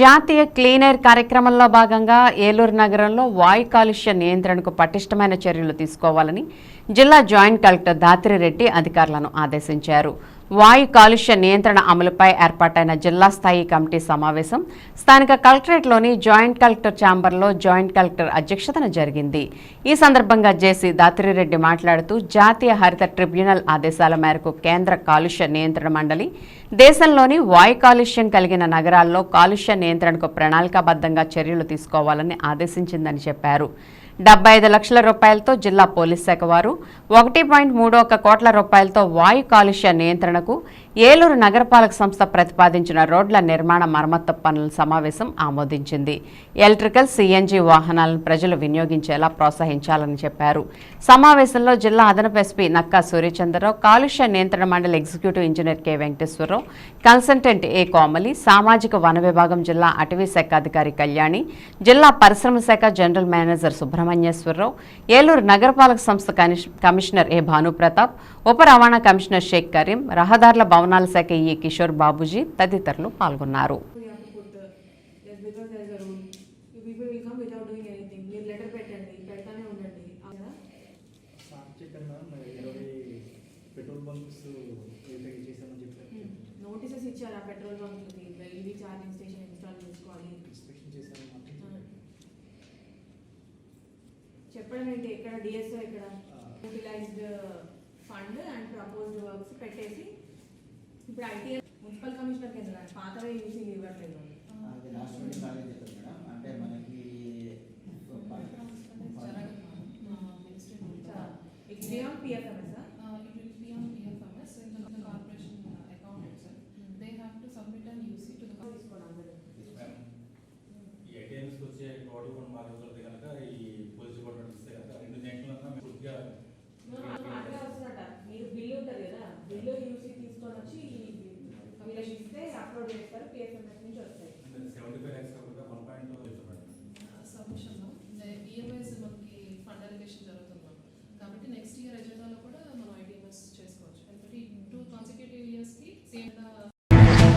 జాతీయ క్లీనర్ కార్యక్రమంలో భాగంగా ఏలూరు నగరంలో వాయు కాలుష్య నియంత్రణకు పటిష్టమైన చర్యలు తీసుకోవాలని జిల్లా జాయింట్ కలెక్టర్ దాత్రిరెడ్డి అధికారులను ఆదేశించారు. వాయు కాలుష్య నియంత్రణ అమలుపై ఏర్పాటైన జిల్లా స్థాయి కమిటీ సమావేశం. స్థానిక కలెక్టరేట్లోని జాయింట్ కలెక్టర్ ఛాంబర్లో జాయింట్ కలెక్టర్ అధ్యక్షతన జరిగింది. ఈ సందర్భంగా జేసీ దాతిరిరెడ్డి మాట్లాడుతూ జాతీయ హరిత ట్రిబ్యునల్ ఆదేశాల మేరకు కేంద్ర కాలుష్య నియంత్రణ మండలి దేశంలోని వాయు కాలుష్యం కలిగిన నగరాల్లో కాలుష్య నియంత్రణకు ప్రణాళికాబద్ధంగా చర్యలు తీసుకోవాలని ఆదేశించిందని చెప్పారు. డెబ్బై ఐదు లక్షల రూపాయలతో జిల్లా పోలీస్ శాఖ వారు ఒకటి పాయింట్ మూడు ఒక కోట్ల రూపాయలతో వాయు కాలుష్య నియంత్రణకు ఏలూరు నగరపాలక సంస్థ ప్రతిపాదించిన రోడ్ల నిర్మాణ మరమ్మత్తు పనుల సమావేశం ఆమోదించింది. ఎలక్ట్రికల్ సిఎన్జి వాహనాలను ప్రజలు వినియోగించేలా ప్రోత్సహించాలని చెప్పారు. సమావేశంలో జిల్లా అదనపు ఎస్పీ నక్కా సూర్యచంద్రరావు కాలుష్య నియంత్రణ మండలి executive engineer K Venkateswararao consultant A Komali సామాజిక వన విభాగం జిల్లా అటవీ శాఖ అధికారి కళ్యాణి జిల్లా పరిశ్రమ శాఖ జనరల్ మేనేజర్ సుబ్రహ్మణ్యేశ్వరరావు ఏలూరు నగరపాలక సంస్థ కమిషనర్ ఏ భానుప్రతాప్ ఉప రవాణా కమిషనర్ షేక్ కరీం రహదారుల భవనాల శాఖ ఈ కిషోర్ బాబుజీ తదితరులు పాల్గొన్నారు. మీరు లెటర్ పెట్టండి ఉండండి నోటీసెస్ ఇచ్చారు ఆ పెట్రోల్ బంక్లకి ఛార్జింగ్ స్టేషన్ ఇన్స్టాల్ చేసుకోవాలి చెప్పడం ఏంటి ఎక్కడ? డిఎస్ఓ ఇక్కడ utilized fund and proposed works పెట్టేసి ఇప్పుడు ఐటీ మున్సిపల్ కమిషనర్ కింద కాదు, పాతవే యూసీ ఇవ్వట్లేదు అది లాస్ట్ వీక్ బాగా చెప్పారు మేడం అంటే మనకి it's beyond PFMS Uh, it will be on PFMS in the, the corporation uh, account itself. They have to submit an UC to the. తీసుకోండి అందరూ ఈ ఏటీఎంస్కి వచ్చే టోటల్ ఫండ్ మాకు అవుతుంది కనుక ఈ